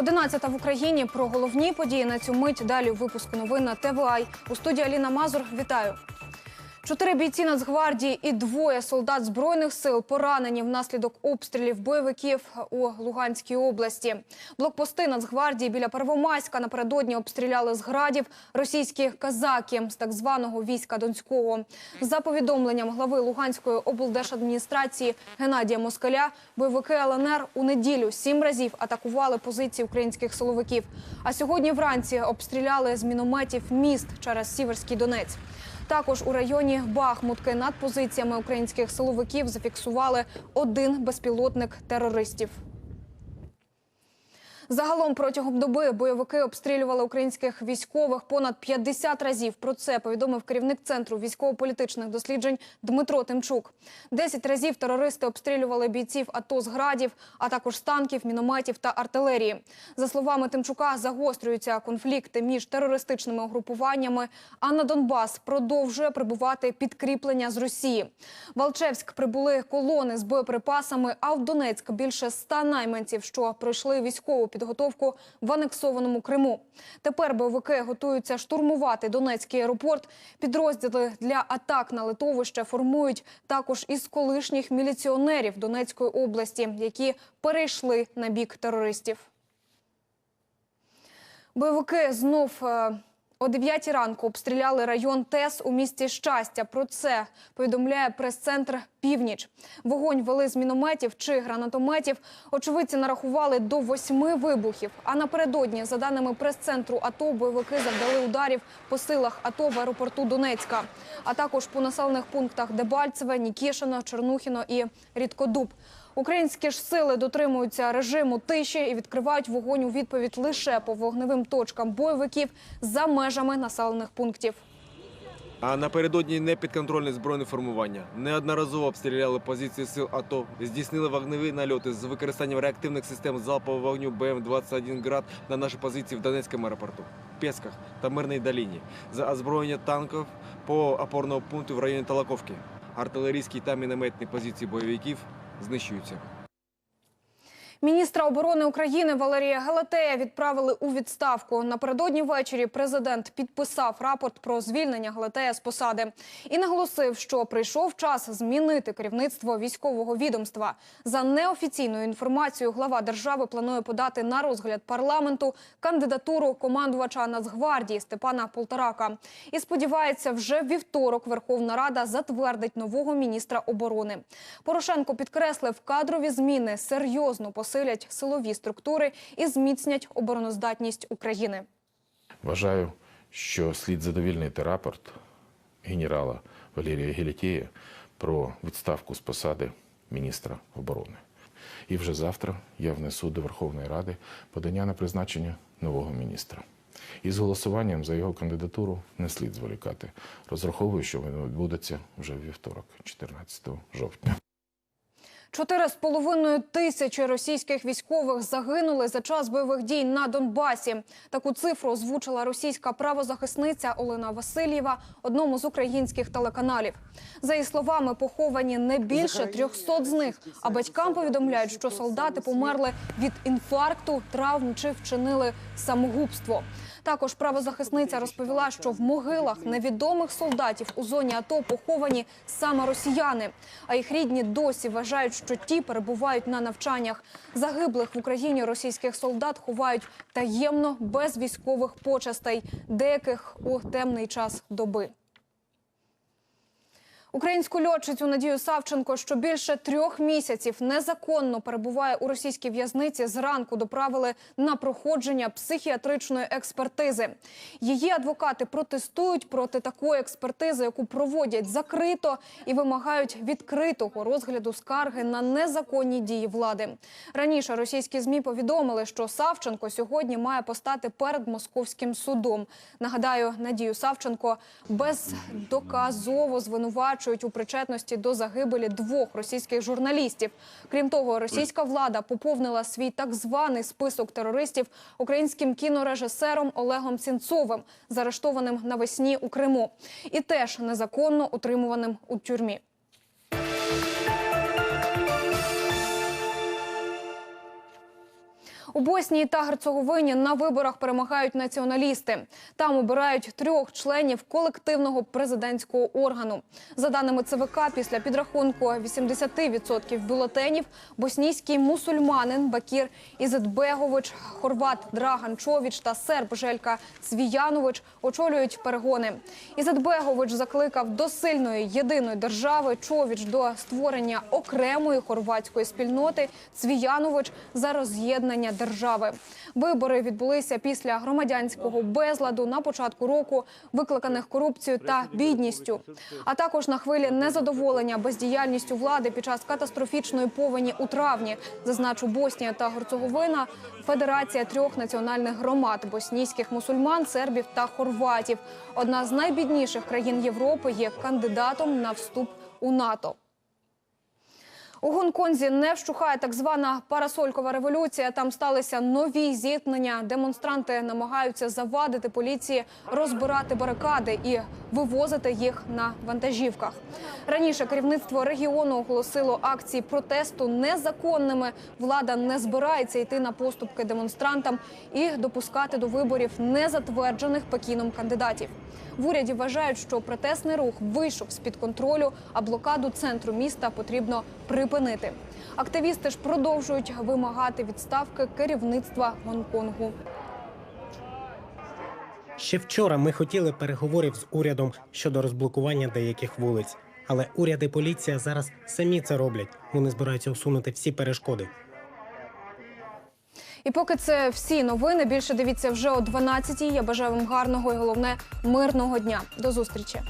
11 в Україні про головні події на цю мить. Далі у випуску новин на ТВА. У студії Аліна Мазур. Вітаю. Чотири бійці Нацгвардії і двоє солдат збройних сил поранені внаслідок обстрілів бойовиків у Луганській області. Блокпости Нацгвардії біля Первомайська напередодні обстріляли з градів російські казаки з так званого війська Донського. За повідомленням глави Луганської облдержадміністрації Геннадія Москаля, бойовики ЛНР у неділю сім разів атакували позиції українських силовиків. А сьогодні вранці обстріляли з мінометів міст через Сіверський Донець. Також у районі Бахмутки над позиціями українських силовиків зафіксували один безпілотник терористів. Загалом протягом доби бойовики обстрілювали українських військових понад 50 разів. Про це повідомив керівник центру військово-політичних досліджень Дмитро Тимчук. Десять разів терористи обстрілювали бійців АТО з градів, а також з танків, мінометів та артилерії. За словами Тимчука, загострюються конфлікти між терористичними угрупуваннями. А на Донбас продовжує прибувати підкріплення з Росії. В Алчевськ прибули колони з боєприпасами. А в Донецьк більше ста найманців, що пройшли військову підготовку в анексованому Криму. Тепер бойовики готуються штурмувати Донецький аеропорт. Підрозділи для атак на литовище формують також із колишніх міліціонерів Донецької області, які перейшли на бік терористів. Бойовики знов е, о 9 ранку обстріляли район ТЕС у місті Щастя. Про це повідомляє прес-центр Північ. Вогонь вели з мінометів чи гранатометів. Очевидці нарахували до восьми вибухів. А напередодні, за даними прес-центру АТО, бойовики завдали ударів по силах АТО в аеропорту Донецька, а також по населених пунктах Дебальцеве, Нікішино, Чернухіно і Рідкодуб. Українські ж сили дотримуються режиму тиші і відкривають вогонь у відповідь лише по вогневим точкам бойовиків за межами населених пунктів. А напередодні непідконтрольне збройне формування неодноразово обстріляли позиції сил АТО, здійснили вогневі нальоти з використанням реактивних систем залпового вогню БМ-21 «Град» на наші позиції в Донецькому аеропорту, Песках та Мирній долині, за озброєння танків по опорному пункту в районі Талаковки. Артилерійські та мінометні позиції бойовиків знищуються. Міністра оборони України Валерія Галатея відправили у відставку. Напередодні ввечері президент підписав рапорт про звільнення Галатея з посади і наголосив, що прийшов час змінити керівництво військового відомства. За неофіційною інформацією, глава держави планує подати на розгляд парламенту кандидатуру командувача Нацгвардії Степана Полторака. І сподівається, вже вівторок Верховна Рада затвердить нового міністра оборони. Порошенко підкреслив, кадрові зміни серйозно посилять силові структури і зміцнять обороноздатність України. Вважаю, що слід задовільнити рапорт генерала Валерія Гелітєя про відставку з посади міністра оборони. І вже завтра я внесу до Верховної Ради подання на призначення нового міністра. І з голосуванням за його кандидатуру не слід зволікати. Розраховую, що воно відбудеться вже в вівторок, 14 жовтня. Чотири з половиною тисячі російських військових загинули за час бойових дій на Донбасі. Таку цифру озвучила російська правозахисниця Олена Васильєва одному з українських телеканалів. За її словами, поховані не більше 300 з них. А батькам повідомляють, що солдати померли від інфаркту, травм чи вчинили самогубство. Також правозахисниця розповіла, що в могилах невідомих солдатів у зоні АТО поховані саме росіяни. А їх рідні досі вважають, що ті перебувають на навчаннях. Загиблих в Україні російських солдат ховають таємно без військових почестей, деяких у темний час доби. Українську льотчицю Надію Савченко, що більше трьох місяців незаконно перебуває у російській в'язниці, зранку доправили на проходження психіатричної експертизи. Її адвокати протестують проти такої експертизи, яку проводять закрито і вимагають відкритого розгляду скарги на незаконні дії влади. Раніше російські змі повідомили, що Савченко сьогодні має постати перед московським судом. Нагадаю, Надію Савченко бездоказово звинувачують у причетності до загибелі двох російських журналістів. Крім того, російська влада поповнила свій так званий список терористів українським кінорежисером Олегом Сінцовим, заарештованим навесні у Криму, і теж незаконно утримуваним у тюрмі. У Боснії та Герцеговині на виборах перемагають націоналісти. Там обирають трьох членів колективного президентського органу. За даними ЦВК, після підрахунку 80% бюлетенів боснійський мусульманин Бакір Ізетбегович, хорват Драган Човіч та серб Желька Цвіянович очолюють перегони. Ізетбегович закликав до сильної єдиної держави. Човіч до створення окремої хорватської спільноти. Цвіянович за роз'єднання держави. Вибори відбулися після громадянського безладу на початку року, викликаних корупцією та бідністю, а також на хвилі незадоволення бездіяльністю влади під час катастрофічної повені у травні. Зазначу Боснія та Герцеговина – федерація трьох національних громад боснійських мусульман, сербів та хорватів. Одна з найбідніших країн Європи є кандидатом на вступ у НАТО. У Гонконзі не вщухає так звана парасолькова революція. Там сталися нові зіткнення. Демонстранти намагаються завадити поліції розбирати барикади і вивозити їх на вантажівках. Раніше керівництво регіону оголосило акції протесту незаконними. Влада не збирається йти на поступки демонстрантам і допускати до виборів незатверджених Пекіном кандидатів. В уряді вважають, що протестний рух вийшов з під контролю, а блокаду центру міста потрібно припинити. Активісти ж продовжують вимагати відставки керівництва Гонконгу. Ще вчора ми хотіли переговорів з урядом щодо розблокування деяких вулиць. Але уряд і поліція зараз самі це роблять. Вони збираються усунути всі перешкоди. І поки це всі новини. Більше дивіться вже о 12-й. Я бажаю вам гарного і головне мирного дня. До зустрічі.